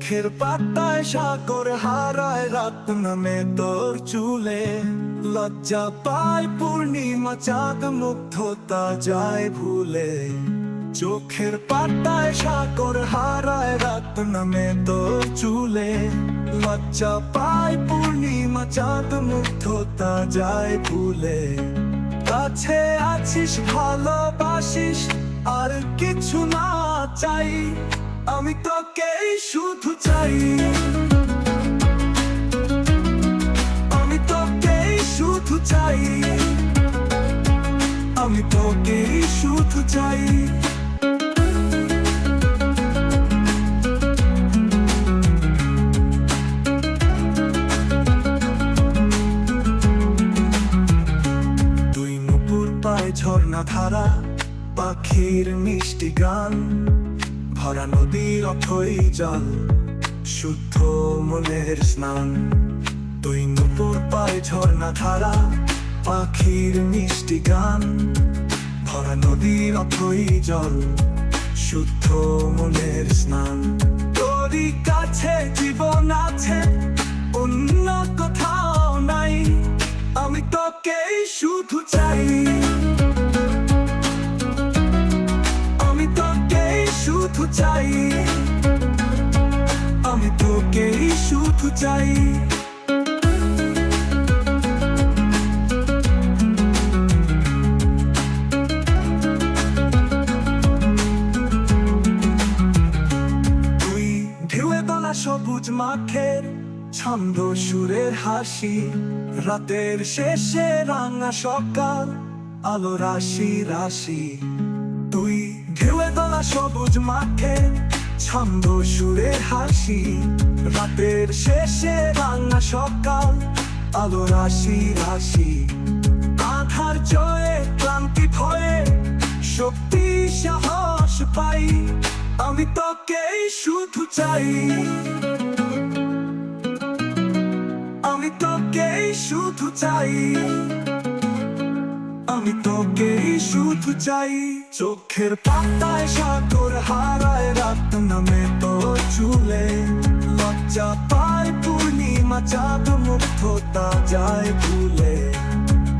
চোখের পাতায় সাগর হারায় রাত নামে তোর চুলে। লজ্জা পায় পূর্ণিমা চাঁদ, মুগ্ধতা যায় ভুলে। চোখের পাতায় সাগর হারায় রাত নামে তোর চুলে। লজ্জা পায় পূর্ণিমা চাঁদ, মুগ্ধতা যায় ভুলে। কাছে আছিস, ভালোবাসিস, আর কিছু না চাই। আমি তোকেই শুধু চাই। আমি তোকেই শুধু চাই। আমি তোকেই শুধু চাই। ঝর্ণা ধারা পাখির মিষ্টি গান। ভরা নদীর অথই জল, শুদ্ধ মনের স্নান। দুই নুপুর পায় ঝর্ণা ধারা, পাখির মিষ্টি গান। ভরা নদীর অথই জল, শুদ্ধ মনের স্নান। তোরই কাছে জীবন আছে, অন্য কোথাও নাই। আমি তোকেই শুধু চাই। চাই। আমি তোকেই শুধু চাই। তুই ঢেউয়ে দলা সবুজ মাঠের ছন্দ সুরের হাসি, রাতের শেষে রাঙা সকাল, আলো রাশি রাশি। সবুজ মাঠের ছন্দ সুরে হাসি। রাতের শেষে রাঙা সকাল, আলো রাশি রাশি। আধার জয়ে ক্লান্তি ভয়ে শক্তি সাহস পাই। আমি তোকেই শুধু চাই। আমি তোকেই শুধু চাই। আমি তোকেই শুধু চাই। চোখের পাতায় সাগর হারায়, রাত নামে তোর চুলে। লজ্জা পায়, পূর্ণিমা চাঁদ মুগ্ধতা যায় ভুলে।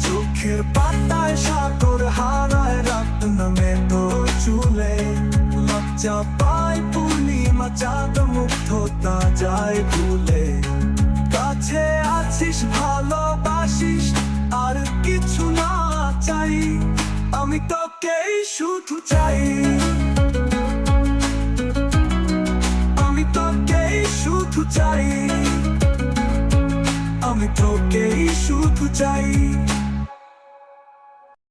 চোখের পাতায় সাগর হারায়, রাত নামে তোর চুলে। লজ্জা পায়, পূর্ণিমা চাঁদ মুগ্ধতা যায় ভুলে। কাছে আছিস ভালোবাসিস চাই আমি তোকেই শুধু চাই। আমি তোকেই শুধু চাই আমি তোকেই শুধু চাই।